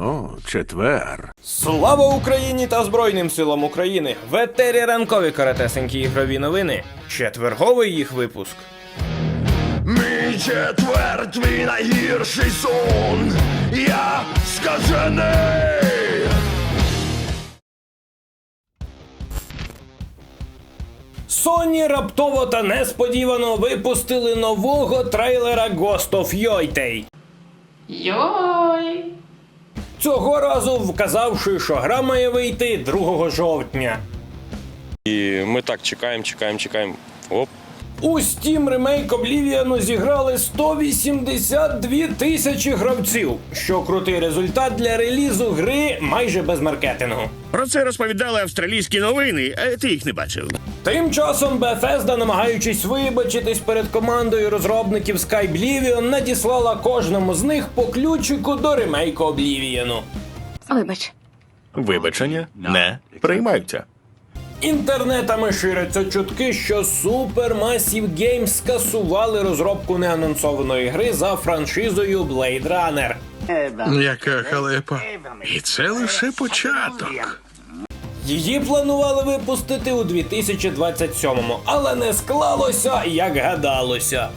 О, четвер. Слава Україні та Збройним силам України! В етері ранкові каратесенькі ігрові новини. Четверговий їх випуск. Мій четвер, твій найгірший сон. Я скажений. Sony раптово та несподівано випустили нового трейлера Ghost of Yotei. Йой! Цього разу вказавши, що гра має вийти 2 жовтня. І ми так чекаємо, чекаємо, чекаємо. Оп. У Steam ремейк Oblivion зіграли 182 тисячі гравців, що крутий результат для релізу гри майже без маркетингу. Про це розповідали австралійські новини, а ти їх не бачив. Тим часом Bethesda, намагаючись вибачитись перед командою розробників Skyblivion, надіслала кожному з них по ключику до ремейку Oblivion. Вибач. Вибачення не приймаються. Інтернетами ширяться чутки, що Supermassive Games скасували розробку неанонсованої гри за франшизою Blade Runner. Яка халепа. І це лише початок. Її планували випустити у 2027-му, але не склалося, як гадалося.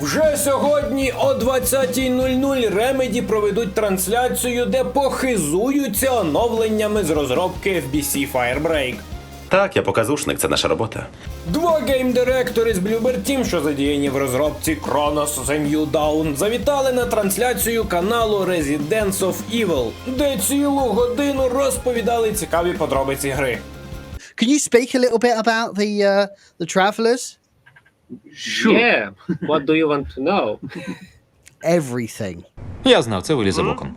Вже сьогодні о 20.00 Remedy проведуть трансляцію, де похизуються оновленнями з розробки FBC Firebreak. Так, я показушник, це наша робота. Два геймдиректори з Bloober Team, що задіяні в розробці Chronos The New Dawn, завітали на трансляцію каналу Residence of Evil, де цілу годину розповідали цікаві подробиці гри. Can you speak a little bit about the uh, the travelers? Yeah. What do you want to know? Everything. Я знав, це вилізе боком.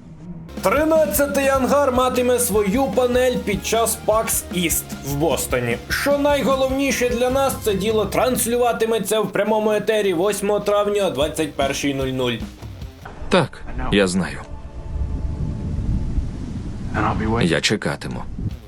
13-й ангар матиме свою панель під час PAX East в Бостоні. Що найголовніше для нас, це діло транслюватиметься в прямому етері 8 травня о 21.00. Так, я знаю. Я чекатиму.